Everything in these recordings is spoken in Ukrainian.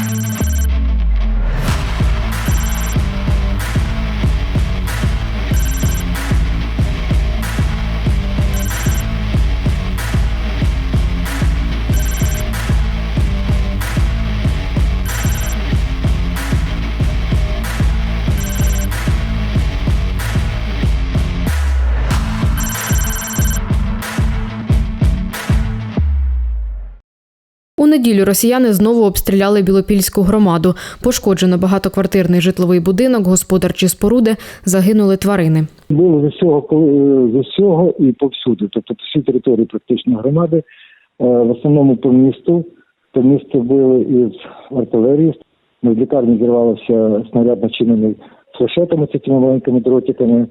У неділю росіяни знову обстріляли Білопільську громаду. Пошкоджено багатоквартирний житловий будинок, господарчі споруди, загинули тварини. Було з усього коли- з усього і повсюди. Тобто по всій території практично громади, е, в основному по місту. По місту били із артилерії. В лікарні зірвався снаряд начинений флешетами, це тими маленькими дротиками,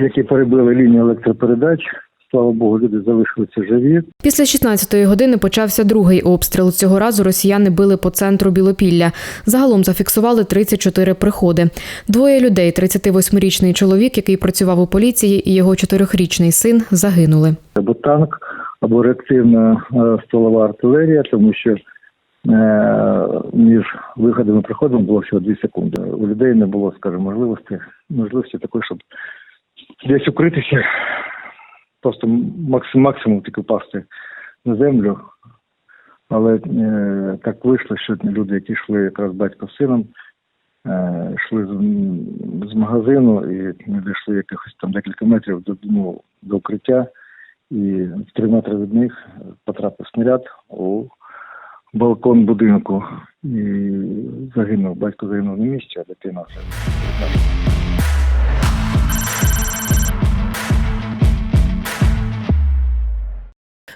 які перебили лінію електропередач. Слава Богу, люди залишилися живі. Після 16-ї години почався другий обстріл. Цього разу росіяни били по центру Білопілля. Загалом зафіксували 34 приходи. Двоє людей, 38-річний чоловік, який працював у поліції, і його 4-річний син загинули. або танк, або реактивна е, стволова артилерія, тому що е, між виходом і приходом було всього 2 секунди. У людей не було, скажімо, можливості, можливості такої, щоб десь укритися, просто максимум, тільки впасти на землю. Але е, так вийшло, що люди, які йшли якраз батько з сином, е, йшли з, з магазину і не дійшли якихось там декілька метрів до, ну, до укриття і в три метри від них потрапив снаряд у балкон будинку і загинув. Батько загинув на місці, а дитина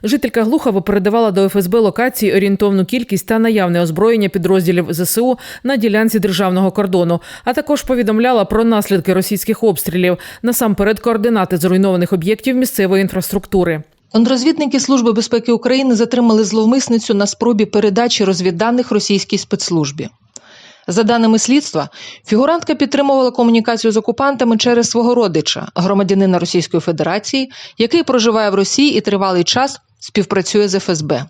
Жителька Глухова передавала до ФСБ локації орієнтовну кількість та наявне озброєння підрозділів ЗСУ на ділянці державного кордону, а також повідомляла про наслідки російських обстрілів, насамперед координати зруйнованих об'єктів місцевої інфраструктури. Контрозвідники Служби безпеки України затримали зловмисницю на спробі передачі розвідданих російській спецслужбі. За даними слідства, фігурантка підтримувала комунікацію з окупантами через свого родича, громадянина Російської Федерації, який проживає в Росії і тривалий час співпрацює з ФСБ.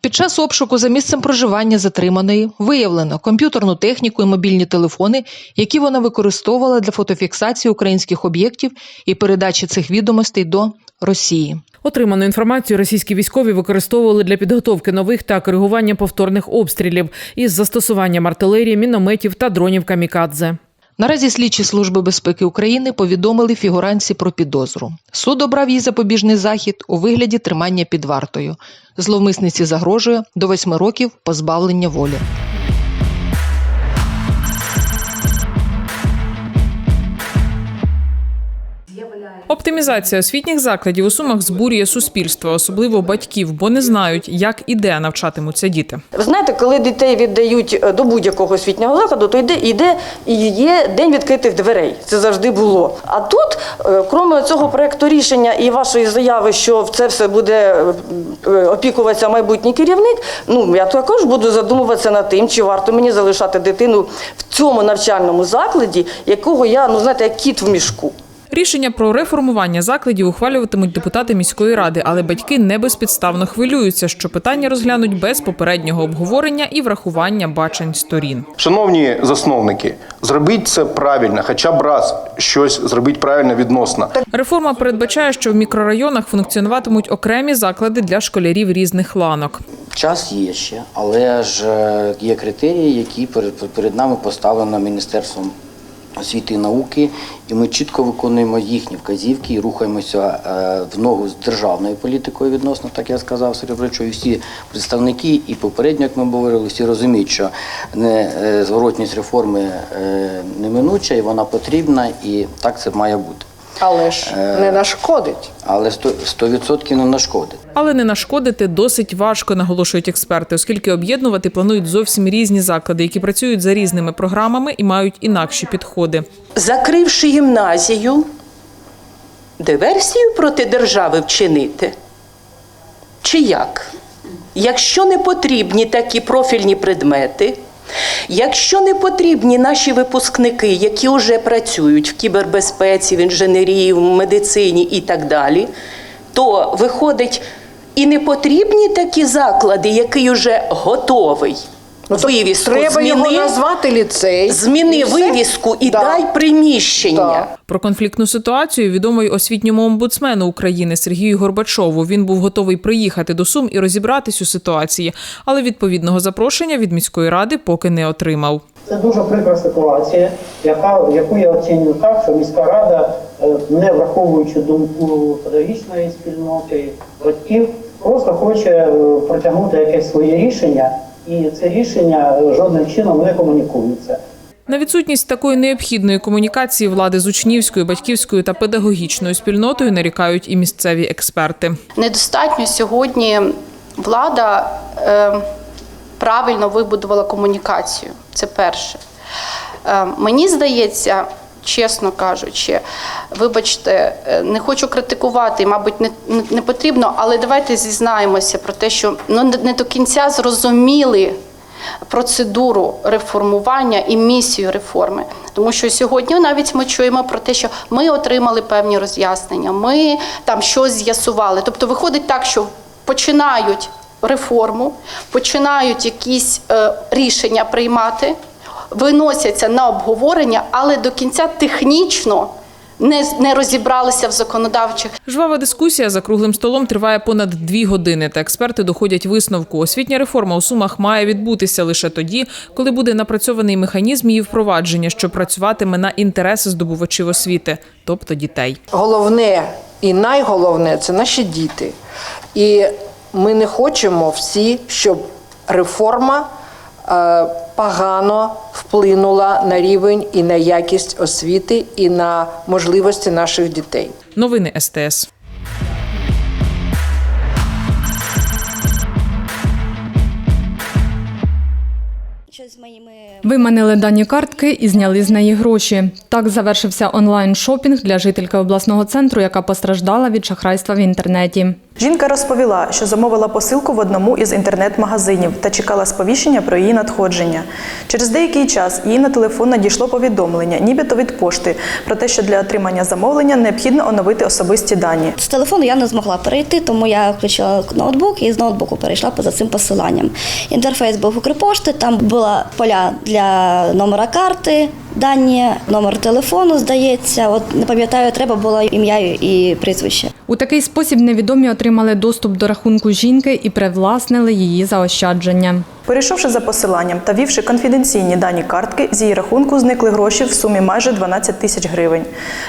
Під час обшуку за місцем проживання затриманої виявлено комп'ютерну техніку і мобільні телефони, які вона використовувала для фотофіксації українських об'єктів і передачі цих відомостей до Росії. Отриману інформацію російські військові використовували для підготовки нових та коригування повторних обстрілів із застосуванням артилерії, мінометів та дронів камікадзе. Наразі слідчі служби безпеки України повідомили фігуранці про підозру. Суд обрав їй запобіжний захід у вигляді тримання під вартою. Зловмисниці загрожує до восьми років позбавлення волі. Оптимізація освітніх закладів у сумах збурює суспільство, особливо батьків, бо не знають, як і де навчатимуться діти. Ви знаєте, коли дітей віддають е, до будь-якого освітнього закладу, то йде іде і є день відкритих дверей. Це завжди було. А тут, е, крім цього проекту рішення і вашої заяви, що це все буде е, опікуватися майбутній керівник. Ну я також буду задумуватися над тим, чи варто мені залишати дитину в цьому навчальному закладі, якого я ну знаєте, як кіт в мішку. Рішення про реформування закладів ухвалюватимуть депутати міської ради, але батьки не безпідставно хвилюються, що питання розглянуть без попереднього обговорення і врахування бачень сторін. Шановні засновники, зробіть це правильно, хоча б раз щось зробіть правильно відносно. Реформа передбачає, що в мікрорайонах функціонуватимуть окремі заклади для школярів різних ланок. Час є ще, але ж е, є критерії, які перед, перед нами поставлено Міністерством освіти і науки, і ми чітко виконуємо їхні вказівки і рухаємося е, в ногу з державною політикою відносно, так я сказав Серебричу. І всі представники і попередньо, як ми говорили, всі розуміють, що не е, реформи е, неминуча, і вона потрібна, і так це має бути. Але ж не нашкодить. Але 100%, 100% не нашкодить. Але не нашкодити досить важко, наголошують експерти, оскільки об'єднувати планують зовсім різні заклади, які працюють за різними програмами і мають інакші підходи. Закривши гімназію, диверсію проти держави вчинити? Чи як? Якщо не потрібні такі профільні предмети, якщо не потрібні наші випускники, які вже працюють в кібербезпеці, в інженерії, в медицині і так далі, то виходить і не потрібні такі заклади, який вже готовий вивіску Треба його зміни, назвати ліцей. зміни І вивіску і Да. дай приміщення. Да. Про конфліктну ситуацію відомо й освітньому омбудсмену України Сергію Горбачову. Він був готовий приїхати до Сум і розібратись у ситуації, але відповідного запрошення від міської ради поки не отримав. Це дуже прикра ситуація, яка, яку я оцінюю так, що міська рада, е, не враховуючи думку педагогічної спільноти, батьків, просто хоче е, протягнути якесь своє рішення, і це рішення жодним чином не комунікується. На відсутність такої необхідної комунікації влади з учнівською, батьківською та педагогічною спільнотою нарікають і місцеві експерти. недостатньо сьогодні влада е, правильно вибудувала комунікацію. Це перше. Е, мені здається, чесно кажучи, вибачте, е, не хочу критикувати, мабуть, не, не, потрібно, але давайте зізнаємося про те, що ну, не до кінця зрозуміли. Процедуру реформування і місію реформи, тому що сьогодні навіть ми чуємо про те, що ми отримали певні роз'яснення, ми там щось з'ясували. Тобто виходить так, що починають реформу, починають якісь е, рішення приймати, виносяться на обговорення, але до кінця технічно не, не розібралися в законодавчих Жвава дискусія за круглим столом триває понад дві години, та експерти доходять висновку. Освітня реформа у Сумах має відбутися лише тоді, коли буде напрацьований механізм її впровадження, що працюватиме на інтереси здобувачів освіти, тобто дітей. Головне і найголовне це наші діти. І ми не хочемо всі, щоб реформа погано вплинула на рівень і на якість освіти, і на можливості наших дітей. Новини СТС. Виманили дані картки і зняли з неї гроші. Так завершився онлайн-шопінг для жительки обласного центру, яка постраждала від шахрайства в інтернеті. Жінка розповіла, що замовила посилку в одному із інтернет-магазинів та чекала сповіщення про її надходження. Через деякий час їй на телефон надійшло повідомлення, нібито від пошти, про те, що для отримання замовлення необхідно оновити особисті дані. З телефону я не змогла перейти, тому я включила ноутбук і з ноутбуку перейшла поза цим посиланням. Інтерфейс був Укрпошти, там була поля для номера карти, дані, номер телефону, здається. От не пам'ятаю, треба було ім'я і прізвище. У такий спосіб невідомі отримали доступ до рахунку жінки і привласнили її заощадження. Перейшовши за посиланням та ввівши конфіденційні дані картки, з її рахунку зникли гроші в сумі майже 12 тисяч гривень.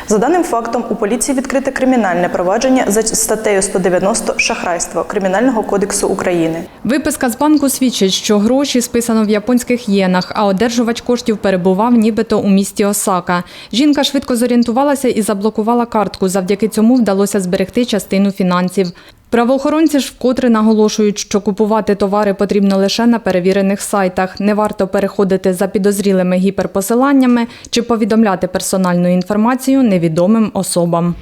За даним фактом, у поліції відкрите кримінальне провадження за статтею 190 шахрайство Кримінального кодексу України. Виписка з банку свідчить, що гроші списано в японських єнах, а одержувач коштів перебував нібито у місті Осака. Жінка швидко зорієнтувалася і заблокувала картку. Завдяки цьому вдалося зберегти частину фінансів. Правоохоронці ж вкотре наголошують, що купувати товари потрібно лише на перевірених сайтах. Не варто переходити за підозрілими гіперпосиланнями чи повідомляти персональну інформацію невідомим особам.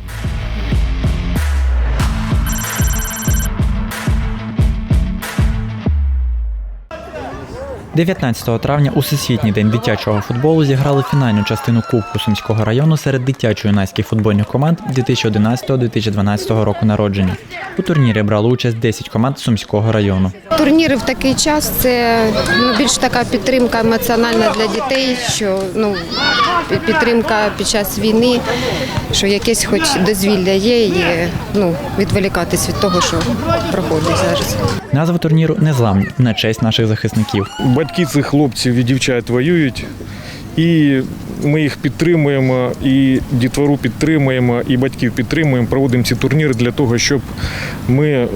19 травня у Всесвітній день дитячого футболу зіграли фінальну частину Кубку Сумського району серед дитячо-юнацьких футбольних команд 2011-2012 року народження. У турнірі брало участь 10 команд Сумського району. Турніри в такий час це ну, більш така підтримка емоціональна для дітей, що ну підтримка під час війни, що якесь хоч дозвілля є, і ну відволікатись від того, що проходить зараз. Назва турніру Незламні на честь наших захисників. Батьки цих хлопців і дівчат воюють, і ми їх підтримуємо, і дітвору підтримуємо, і батьків підтримуємо. Проводимо ці турніри для того, щоб ми е,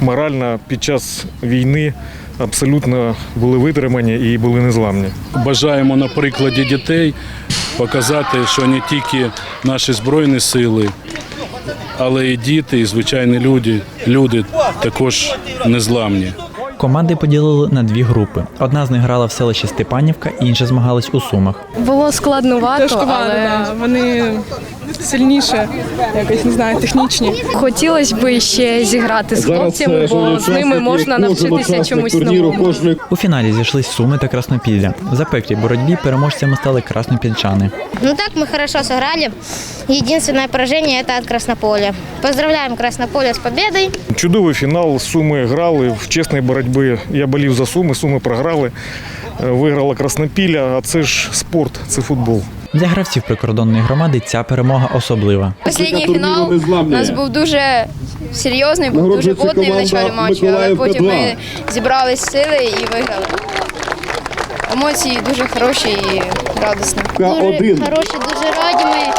морально під час війни абсолютно були витримані і були незламні. Бажаємо на прикладі дітей показати, що не тільки наші збройні сили, але і діти, і звичайні люди, люди також незламні. Команди поділили на дві групи. Одна з них грала в селищі Степанівка, інша змагалась у Сумах. Було складнувато, але. Вони сильніше, якось не знаю, технічні. Хотілося б ще зіграти з хлопцями, бо з ними можна навчитися чомусь новому. У фіналі зійшлись Суми та Краснопілля. В запеклій боротьбі переможцями стали краснопільчани. Ну так, мы хорошо сыграли. Единственное поражение это от Краснополя. Поздравляем Краснополе с победой. Чудовий фінал. Суми грали в чесній боротьбі. Я болів за Суми, Суми програли. Е, Виграла Краснопілля, а це ж спорт, це футбол. Для гравців прикордонної громади ця перемога особлива. Останній фінал у нас був дуже серйозний, був дуже водний в початку матчу, але потім ми зібрали сили і виграли. Емоції дуже хороші і радісні. Дуже хороші, дуже раді ми,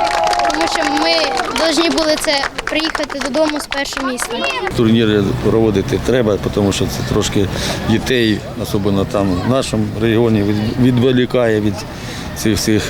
тому що ми повинні були це приїхати додому з першим місцем. Турніри проводити треба, тому що це трошки дітей, особливо там в нашому регіоні, відволікає від цих всіх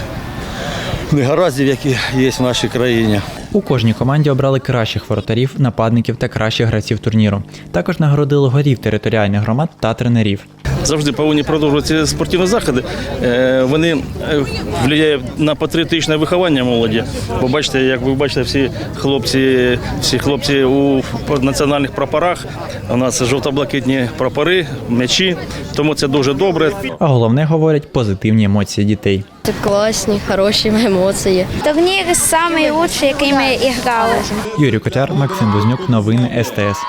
негараздів, які є в нашій країні. У кожній команді обрали кращих воротарів, нападників та кращих гравців турніру. Також нагородили горів територіальних громад та тренерів. Завжди повинні продовжувати спортивні заходи. Е, Вони е, впливають на патріотичне виховання молоді. Бо бачите, як ви бачите, всі хлопці, всі хлопці у національних прапорах. У нас жовто-блакитні прапори, м'ячі, тому це дуже добре. А головне говорять позитивні емоції дітей. Це класні, хороші емоції. Турнір найкращий, який ми грали. Юрій Котяр, Максим Бузнюк, новини СТС.